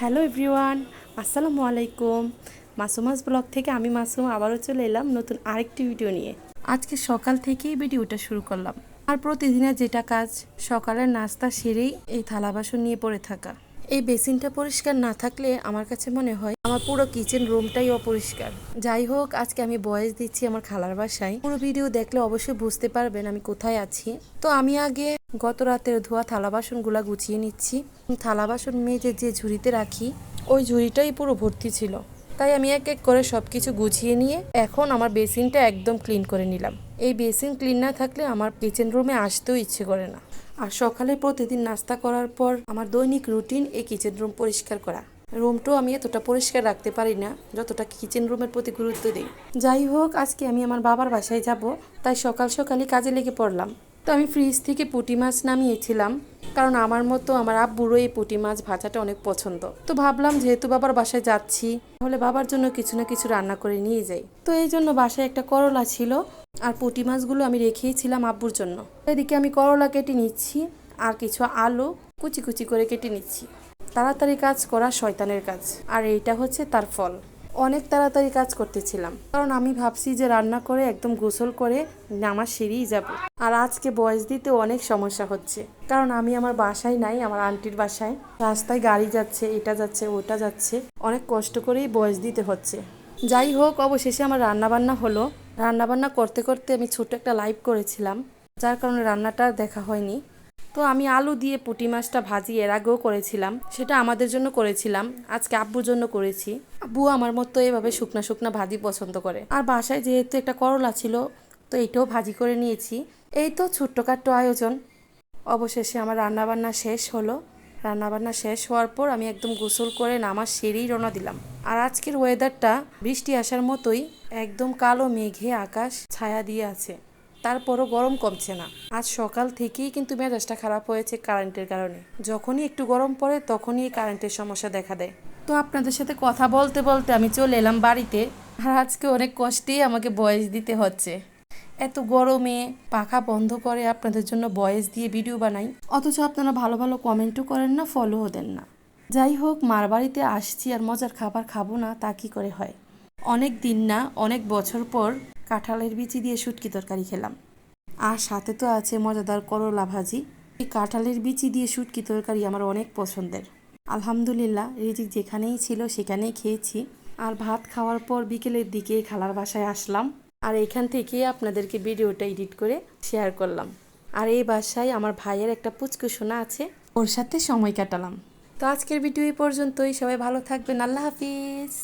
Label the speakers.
Speaker 1: Hello everyone, আসসালামু আলাইকুম। মাসুমাস blog থেকে আমি মাসুম আবারও চলে এলাম নতুন আরেকটি ভিডিও নিয়ে। আজকে সকাল থেকেই ভিডিওটা শুরু করলাম। আর প্রতিদিনের যেটা কাজ, সকালের নাস্তা সেরেই এই থালা বাসন নিয়ে পড়ে থাকা। এই বেসিনটা পরিষ্কার না থাকলে আমার কাছে মনে হয় আমার পুরো কিচেন রুমটাই অপরিষ্কার। যাই হোক, আজকে আমি বয়স দিচ্ছি আমার খালার বাসায়। পুরো ভিডিও দেখলে অবশ্যই বুঝতে পারবেন আমি কোথায় আছি। তো আমি আগে গত রাতের ধোয়া থালা বাসনগুলা গুছিয়ে নিচ্ছি। থালা বাসন মেজে যে ঝুড়িতে রাখি, ওই ঝুড়িটাই পুরো ভর্তি ছিল। তাই আমি এক এক করে সব কিছু গুছিয়ে নিয়ে এখন আমার বেসিনটা একদম ক্লিন করে নিলাম। এই বেসিন ক্লিন না থাকলে আমার কিচেন রুমে আসতেও ইচ্ছে করে না। আর সকালে প্রতিদিন নাস্তা করার পর আমার দৈনিক রুটিন এই কিচেন রুম পরিষ্কার করা। রুমটাও আমি এতটা পরিষ্কার রাখতে পারি না, যতটা কিচেন রুমের প্রতি গুরুত্ব দিই। যাই হোক, আজকে আমি আমার বাবার বাসায় যাব, তাই সকাল সকালই কাজে লেগে পড়লাম। তো আমি ফ্রিজ থেকে পুঁটি মাছ নামিয়েছিলাম, কারণ আমার মতো আমার আব্বুরও এই পুঁটি মাছ ভাজাটা অনেক পছন্দ। তো ভাবলাম যেহেতু বাবার বাসায় যাচ্ছি, তাহলে বাবার জন্য কিছু না কিছু রান্না করে নিয়ে যাই। তো এই জন্য বাসায় একটা করলা ছিল, আর পুঁটি মাছগুলো আমি রেখেইছিলাম আব্বুর জন্য। এদিকে আমি করলা কেটে নিচ্ছি, আর কিছু আলু কুচি কুচি করে কেটে নিচ্ছি। তাড়াতাড়ি কাজ করা শয়তানের কাজ, আর এইটা হচ্ছে তার ফল। অনেক তাড়াতাড়ি কাজ করতেছিলাম। কারণ আমি ভাবছি যে রান্না করে একদম গোসল করে নামাজ সেরেই যাব। আর আজকে বয়স দিতে অনেক সমস্যা হচ্ছে। কারণ আমি আমার বাসায় নাই, আমার আন্টির বাসায়। রাস্তায় গাড়ি যাচ্ছে, এটা যাচ্ছে, ওটা যাচ্ছে। অনেক কষ্ট করেই বয়স দিতে হচ্ছে। যাই হোক, অবশেষে আমার রান্না বান্না হলো। রান্না বান্না করতে করতে আমি ছোট একটা লাইভ করেছিলাম। যার কারণে রান্নাটা দেখা হয়নি। তো আমি আলু দিয়ে পুঁটি মাছটা ভাজি এর আগেও করেছিলাম, সেটা আমাদের জন্য করেছিলাম, আজকে আব্বুর জন্য করেছি। আব্বু আমার মতো এভাবে শুকনা শুকনা ভাজি পছন্দ করে। আর বাসায় যেহেতু একটা করলা ছিল, তো এইটাও ভাজি করে নিয়েছি। এই তো ছোট্টখাট্ট আয়োজন। অবশেষে আমার রান্নাবান্না শেষ হলো। রান্নাবান্না শেষ হওয়ার পর আমি একদম গোসল করে নামাজ সেরেই রওনা দিলাম। আর আজকের ওয়েদারটা বৃষ্টি আসার মতোই একদম কালো মেঘে আকাশ ছায়া দিয়ে আছে। তারপরও গরম কমছে না। আজ সকাল থেকেই কিন্তু মেজাজটা খারাপ হয়েছে কারেন্টের কারণে। যখনই একটু গরম পড়ে, তখনই কারেন্টের সমস্যা দেখা দেয়। তো আপনাদের সাথে কথা বলতে বলতে আমি চলে এলাম বাড়িতে। আর আজকে অনেক কষ্টেই আমাকে বয়স দিতে হচ্ছে। এত গরমে পাখা বন্ধ করে আপনাদের জন্য বয়েস দিয়ে ভিডিও বানাই। অথচ আপনারা ভালো ভালো কমেন্টও করেন না, ফলোও দেন না। যাই হোক, মার বাড়িতে আসছি আর মজার খাবার খাব না, তা কি করে হয়? অনেক দিন না, অনেক বছর পর কাঁঠালের বিচি দিয়ে শুটকি তরকারি খেলাম। আর সাথে তো আছে মজাদার করলা ভাজি। এই কাঁঠালের বিচি দিয়ে শুটকি তরকারি আমার অনেক পছন্দের। আলহামদুলিল্লাহ রিজিক যেখানেই ছিল সেখানেই খেয়েছি। আর ভাত খাওয়ার পর বিকেলের দিকে খালার বাসায় আসলাম। আর এখান থেকে আপনাদেরকে ভিডিওটা এডিট করে শেয়ার করলাম। আর এই বাসায় আমার ভাইয়ের একটা পুচকু শোনা আছে, ওর সাথে সময় কাটালাম। তো আজকের ভিডিও এই পর্যন্তই। সবাই ভালো থাকবেন। আল্লাহ হাফিজ।